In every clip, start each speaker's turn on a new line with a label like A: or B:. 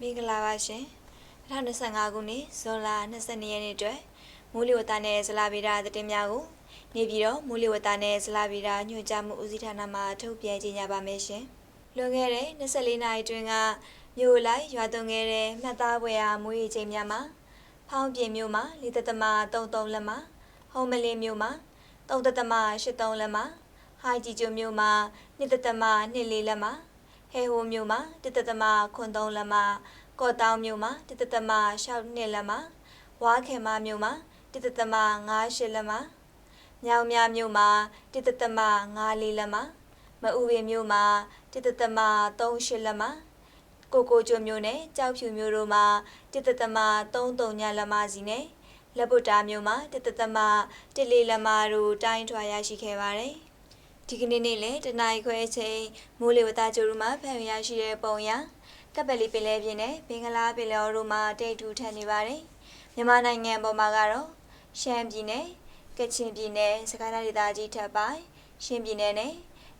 A: မင်္ဂလာပါရှင်2025ခုနှစ်ဇွန်လ22ရက်နေ့အတွက်မိုးလေဝသနဲ့ဇလာဗေဒသတင်းများကိုနေပြည်တော်မိုးလေဝသနဲ့ဇလာဗေဒညွှန်ကြားမှုဦးစီးဌာနမှထုတ်ပြန်ကြေညာပါမယ်ရှင်လွန်ခဲ့တဲ့24နာရီတွင်ကမြို့လိုက်ရွာသွန်းခဲ့တဲ့မှတ်သားပွဲအားမိုးရေချိန်များမှာဖောင်းပြင်မြို့မှာလေတသမ33လက်မှာဟုံးမလင်းမြို့မှာ3တသမ83လက်မှာဟိုင်ဂျီကျွမြို့မှာ2တသမ24လက်မှာ ဟဲဟိုမြို့မှာ1တသမ93လက်မှာကော့တောင်မြို့မှာ1တသမ62လက်မှာဝါခင်မမြို့မှာ1တသမ58လက်မှာမြောင်မြမြို့မှာ1တသမ54လက်မှာမအူပင်မြို့မှာ1တသမ38လက်မှာကိုကိုကျွမြို့နယ်ကြောက်ဖြူမြို့တို့မှာ1တသမ33ညလက်မစီနဲ့လက်ပုတ်တာမြို့မှာ1တသမ1လေးလက်မတို့တိုင်းထွာရရှိခဲ့ပါတယ် ဒီကနေ့နေ့လည်းတနင်္လာခွဲအချိန်မိုးလေဝသကြိုးရူမှာဖန်ရရှိတဲ့ပုံရကပ်ပလီပင်လယ်ပြင်နဲ့ဘင်္ဂလားပင်လယ်အော်တို့မှာတိတ်ထူထပ်နေပါတယ်မြန်မာနိုင်ငံပေါ်မှာကတော့ရှမ်းပြည်နယ်ကချင်ပြည်နယ်စကိုင်းတိုင်းဒေသကြီးထပ်ပိုင်းရှမ်းပြည်နယ်နဲ့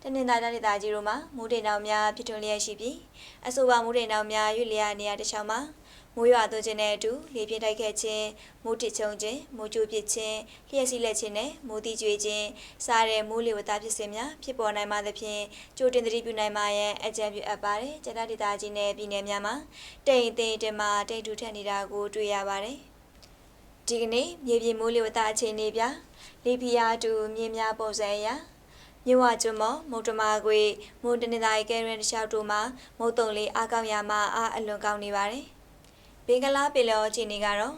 A: တနင်္သာရီတိုင်းဒေသကြီးတို့မှာမိုးတိမ်တောင်များဖြစ်ထွန်းလျက်ရှိပြီးအဆိုပါမိုးတိမ်တောင်များရွေ့လျားနေရာတစ်ချောင်းမှာ မိုးရွာသွန်းခြင်းနဲ့အတူလေပြင်းတိုက်ခတ်ခြင်းမိုးတစ်ချုံခြင်းမိုးကြိုးပစ်ခြင်းလျှက်စီးလက်ခြင်းနဲ့မိုးတိကျွေခြင်းစားတဲ့မိုးလေဝသဖြစ်စဉ်များဖြစ်ပေါ်နိုင်မှသဖြင့်ကြိုတင်သတိပြုနိုင်မှရန်အကြံပြုအပ်ပါတယ်ကျန်းမာဒေသကြီးနဲ့ပြည်နယ်များမှာတိမ်သိမ်တင်မှာတိမ်ထူထပ်နေတာကိုတွေ့ရပါတယ်ဒီကနေ့မြေပြင်မိုးလေဝသအခြေအနေပြလေပြာတူမြင်းများပုံစံအရမြဝကျွန်းမမုတ်တမာခွေမွန်တနင်္သာရီကဲရန်တလျှောက်တို့မှာမုတ်တုံလေးအားကောင်းရမှာအားအလွန်ကောင်းနေပါတယ် ဘင်္ဂလားပင်လယ်အခြေအနေကတော့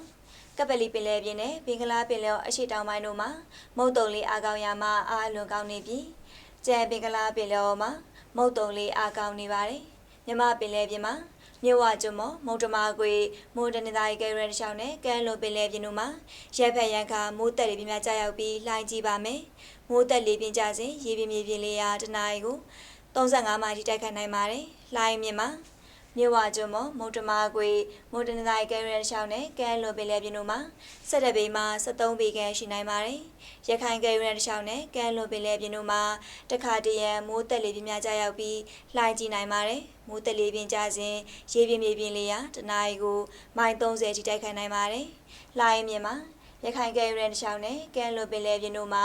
A: ကပလီပင်လယ်ပြင်နဲ့ဘင်္ဂလားပင်လယ်အရှိတောင်ပိုင်းတို့မှာမုတ်တုံလေးအားကောင်းရမှာအားအလွန်ကောင်းနေပြီးကျန်ဘင်္ဂလားပင်လယ်မှာမုတ်တုံလေးအားကောင်းနေပါတယ်မြမပင်လယ်ပြင်မှာမြဝကျွန်းမမုံတမာခွေမွန်တနင်္သာရီကဲရန်တချောင်းနဲ့ကဲလိုပင်လယ်ပြင်တို့မှာရဲဖက်ရန်ခါမိုးတက်လေးပြင်းများကြာရောက်ပြီးလှိုင်းကြည့်ပါမယ်။မိုးတက်လေးပြင်းကြစဉ်ရေပြင်းမြေပြင်းလေးရာတနအီကို35မိုင်ထိတိုက်ခတ်နိုင်ပါတယ်။လှိုင်းမြင့်မှာ မြဝကျွန်းမမုံတမာခွေမွန်တနင်္သာရီကဲရန်တချောင်းနဲ့ကဲလိုပင်လယ်ပြင်တို့မှာ17ပေမှ73ပေခန့်ရှိနိုင်ပါတယ်။ရခိုင်ကဲရန်တချောင်းနဲ့ကဲလိုပင်လယ်ပြင်တို့မှာတခါတရံမိုးတက်လေးပြင်းများကြာရောက်ပြီးလှိုင်းကြည့်နိုင်ပါတယ်။မိုးတက်လေးပြင်းကြစဉ်ရေပြင်းမြေပြင်းလေးရာတနအီကိုမိုင်30ထိတိုက်ခတ်နိုင်ပါတယ်။လှိုင်းမြင့်မှာရခိုင်ကဲရန်တချောင်းနဲ့ကဲလိုပင်လယ်ပြင်တို့မှာ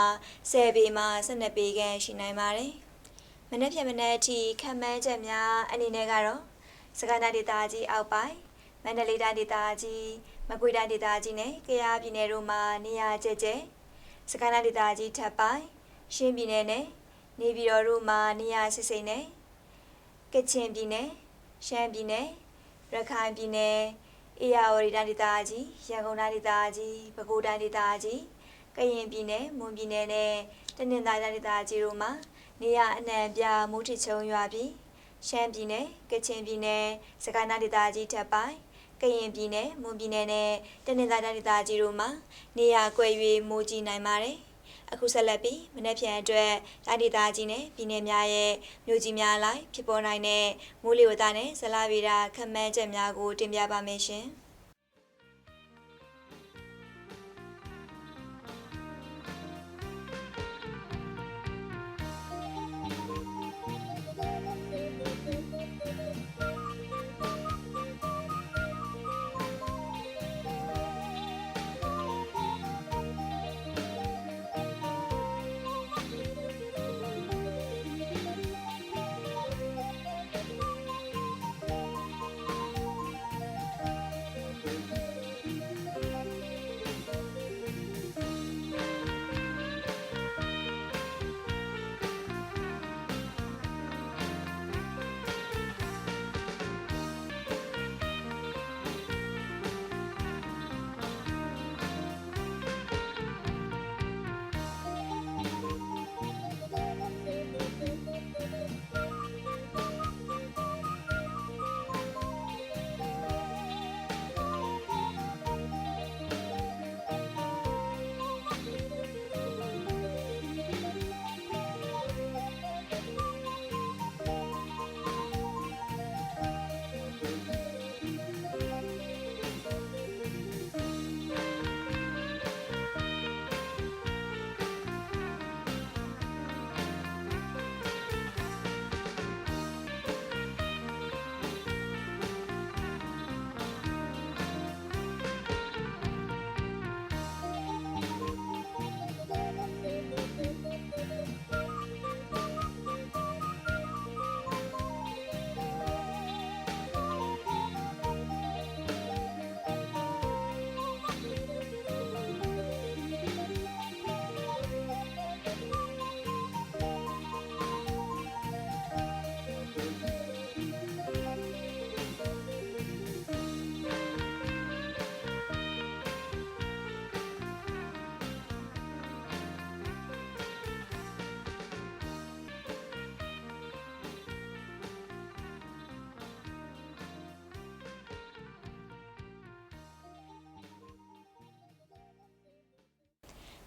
A: 10ပေမှ12ပေခန့်ရှိနိုင်ပါတယ်။မနေ့ဖြန်မနေ့အထိခံမှန်းချက်များအနေနဲ့ကတော့ စကိုင်းတိုင်းဒေသကြီးအောက်ပိုင်းမန္တလေးတိုင်းဒေသကြီးမကွေးတိုင်းဒေသကြီးနဲ့ကယားပြည်နယ်တို့မှာနေရာကျကျစကိုင်းတိုင်းဒေသကြီးထပ်ပိုင်းရှမ်းပြည်နယ်နဲ့နေပြည်တော်တို့မှာနေရာစစ်စိမ့်နဲ့ကချင်ပြည်နယ်ရှမ်းပြည်နယ်ရခိုင်ပြည်နယ်အေရဝတီတိုင်းဒေသကြီးရန်ကုန်တိုင်းဒေသကြီးပဲခူးတိုင်းဒေသကြီးကရင်ပြည်နယ်မွန်ပြည်နယ်နဲ့တနင်္သာရီတိုင်းဒေသကြီးတို့မှာနေရာအနှံ့ပြမိုးထစ်ချုံရွာပြီး ရှမ်းပြည်နယ်ကချင်ပြည်နယ်စကိုင်းတိုင်းဒေသကြီးထပ်ပိုင်းကရင်ပြည်နယ်မွန်ပြည်နယ်နဲ့တနင်္သာရီတိုင်းဒေသကြီးတို့မှာနေရာကွယ်၍မိုးကြီးနိုင်ပါတယ်။အခုဆက်လက်ပြီးမနေ့ပြန်အတွက်တိုင်းဒေသကြီးနဲ့ပြည်နယ်များရဲ့မြို့ကြီးများလိုက်ဖြစ်ပေါ်နိုင်တဲ့မိုးလေဝသနဲ့ဇလဗေဒခန့်မှန်းချက်များကိုတင်ပြပါမယ်ရှင်။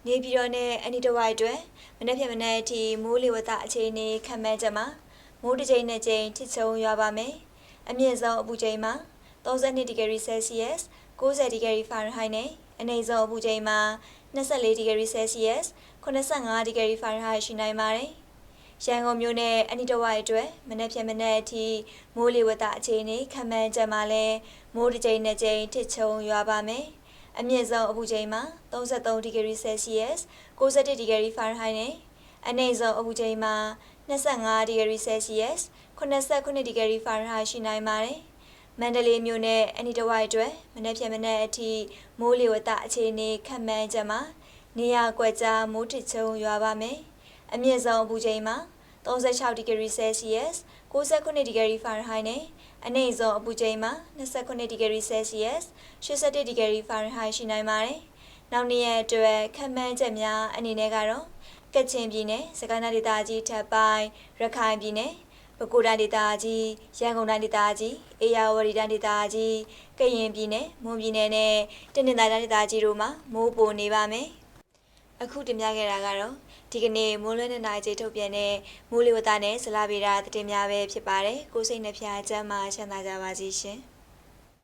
A: နေပြည်တော်နဲ့အနီတဝိုက်အတွက်မနေ့ဖြန်မနေ့အထိမိုးလေဝသအခြေအနေခန့်မှန်းချက်မှာမိုးတစ်ချိန်နဲ့ချိန်ထစ်ချုံရွာပါမယ်။အမြင့်ဆုံးအပူချိန်မှာ32ဒီဂရီ Celsius 90ဒီဂရီ Fahrenheit နဲ့အနည်းဆုံးအပူချိန်မှာ24ဒီဂရီ Celsius 85ဒီဂရီ Fahrenheit ရှိနိုင်ပါတယ်။ရန်ကုန်မြို့နဲ့အနီးတစ်ဝိုက်အတွက်မနက်ဖြန်မနက်အထိမိုးလေဝသအခြေအနေခန့်မှန်းချက်မှာလည်းမိုးတစ်ကြိမ်နဲ့ကြိမ်ထစ်ချုံရွာပါမယ်။ အမြင့်ဆုံးအပူချိန်မှာ33ဒီဂရီ Celsius 61ဒီဂရီ Fahrenheit နဲ့အနည်းဆုံးအပူချိန်မှာ25ဒီဂရီ Celsius 89ဒီဂရီ Fahrenheit ရှိနိုင်ပါတယ်။မန္တလေးမြို့နဲ့အနီးတစ်ဝိုက်အတွက်မနက်ဖြန်မနက်အထိမိုးလေဝသအခြေအနေခန့်မှန်းချက်မှာနေရာကွက်ကြားမိုးထစ်ချုံရွာပါမယ်။အမြင့်ဆုံးအပူချိန်မှာ36ဒီဂရီ Celsius 69ဒီဂရီ Fahrenheit နဲ့ အနည်းဆုံးအပူချိန်မှာ29ဒီဂရီ Celsius 81ဒီဂရီ Fahrenheit ရှိနိုင်ပါတယ်။နောက်နေ့ရက်အတွက်ခန့်မှန်းချက်များအနေနဲ့ကတော့ကချင်ပြည်နယ်စကိုင်းတိုင်းဒေသကြီးထပ်ပိုင်းရခိုင်ပြည်နယ်ပဲခူးတိုင်းဒေသကြီးရန်ကုန်တိုင်းဒေသကြီးအေရဝတီတိုင်းဒေသကြီးကရင်ပြည်နယ်မွန်ပြည်နယ်နဲ့တနင်္သာရီတိုင်းဒေသကြီးတို့မှာမိုးပိုနေပါမယ်။ အခုတင်ပြခဲ့တာကတော့ဒီကနေ့မိုးလွဲတဲ့နိုင်ချိန်ထုတ်ပြန်တဲ့မိုးလေဝသနဲ့ဇလဗေဒသတင်းများပဲဖြစ်ပါတယ်။ကိုယ်စိတ်နှဖျားချမ်းသာချမ်းသာကြပါစေရှင်။